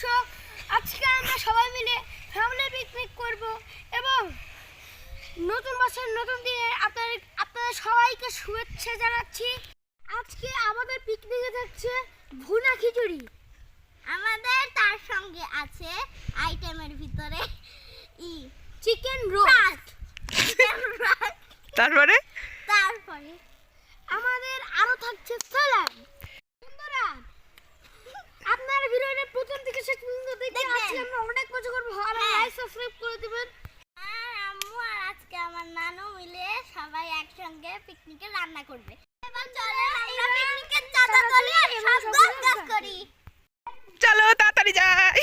দর্শক আজকে আমরা সবাই মিলে ফ্যামিলি পিকনিক করব এবং নতুন বছর নতুন দিনে আপনাদের আপনাদের সবাইকে শুভেচ্ছা জানাচ্ছি। আজকে আমাদের পিকনিকে থাকছে ভুনা খিচুড়ি। আমাদের তার সঙ্গে আছে আইটেমের ভিতরে ই চিকেন রোস্ট রোল তারপরে আমাদের আরও থাকছে সালাদ বন্ধুরা আপনার ভিডিওটা প্রথম থেকে শেষ পর্যন্ত দেখবেন দেখবেন। আজকে আমরা অনেক মজা করব আর হ্যাঁ। লাইক সাবস্ক্রাইব করে দিবেন আর আম্মু আর আজকে আমার নানু মিলে সবাই একসঙ্গে পিকনিকে রান্না করবে। এবার চলে আমরা পিকনিকের চাঁদা তুলি আর সব গাছ গাছ করি। চলো তাড়াতাড়ি যাই।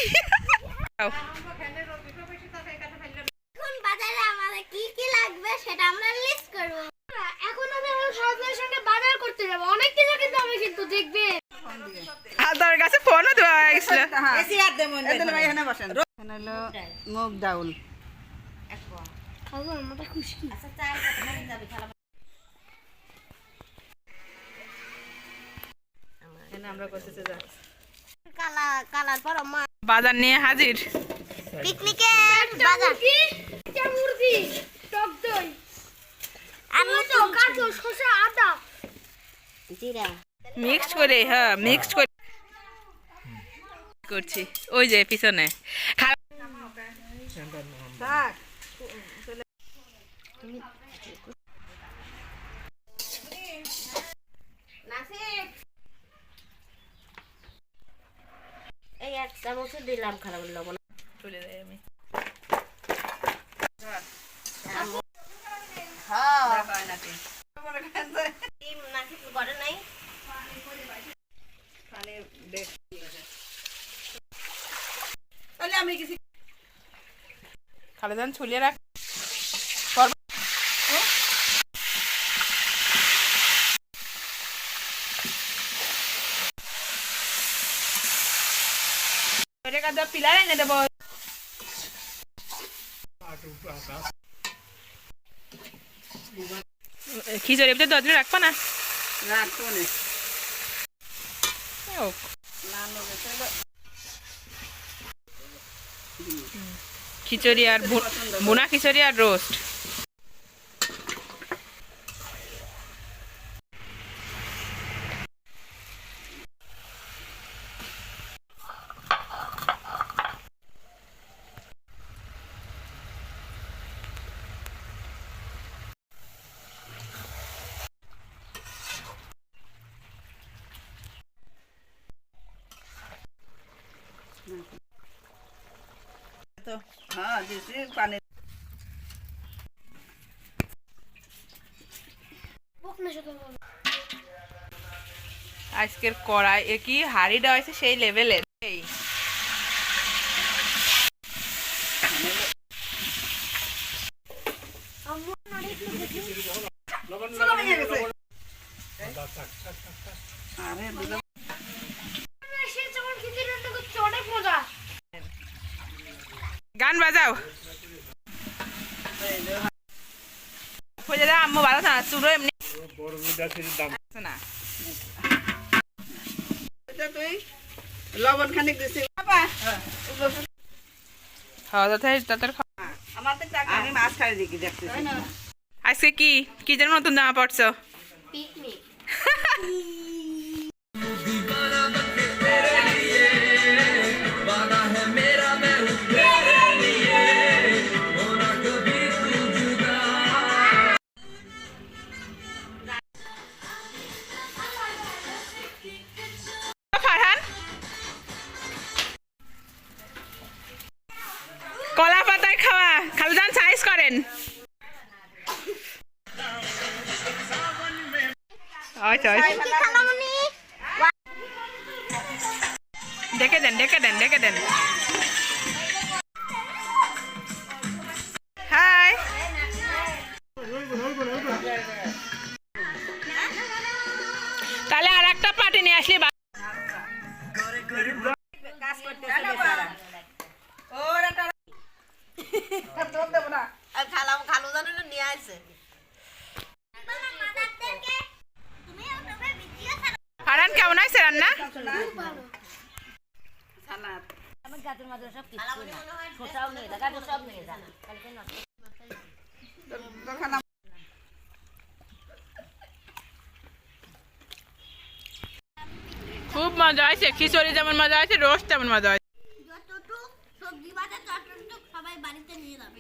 এখন বাজারে আমাদের কি কি লাগবে সেটা আমরা লিস্ট করব। এখন আমি আমার সবাইয়ের সঙ্গে বাজার করতে যাব। অনেক কিছু কিন্তু আমি কিন্তু দেখবে। আর তোর কাছে ফোনও দেওয়া হয়ে গেছিল। এখানে এখানে বসেন। এখানে হলো মুগ ডাউল। খাব আমাদের খুশকি। এখানে আমরা করতেছি যা। কালা কালার পর মা। বাজার নিয়ে হাজির? পিকনিকে বাজার। মুরগি টক দই। আমি তো গাজর শসা আদা। জিরা। মিক্সড করে হ্যাঁ মিক্সড করে। করছি। ওই যে পিছনে। খা- চামচ দিলাম খারাপ লবণ। চলে যাই আমি। ডিম নাকি করে ছুলিয়ে রাখ পিলার এনে দেবো খিচুড়ি ভিতরে দরজা রাখব না রাখতো না খিচুড়ি আর ভুনা খিচুড়ি আর রোস্ট আজকের কড়াই এ কি হাড়িটা হয়েছে সেই লেভেলের এই। আর একটু দেখি চলো হয়ে গেছে আরে দুটো সে যখন খিচুড়ি রান্না করছে অনেক মজা গান বাজাও। হয়ে আম্মু ভালো এমনি। না। লবণ খানিক দিছি বাবা। খাওয়া দাওয়া তাদের আমার তো টাকা আমি মাছ খাই দেখি আজকে কি? কি যেন নতুন জামা পড়ছো পিকনিক। করেন। আচ্ছা আচ্ছা। ডেকে দেন ডেকে দেন ডেকে দেন। হাই। তাহলে আর একটা পার্টি নিয়ে আসলি বা- কাজ করতেছি বেচারা ওরা তারা তোর দেবো না খালাম খালু ভিডিও ফারহান কেমন আছে রান্না? খুব মজা হয়েছে খিচুড়ি যেমন মজা হয়েছে রোস্ট তেমন মজা হয়েছে। যতটুক সবজি বাজার ততটুক সবাই বাড়িতে নিয়ে যাবে।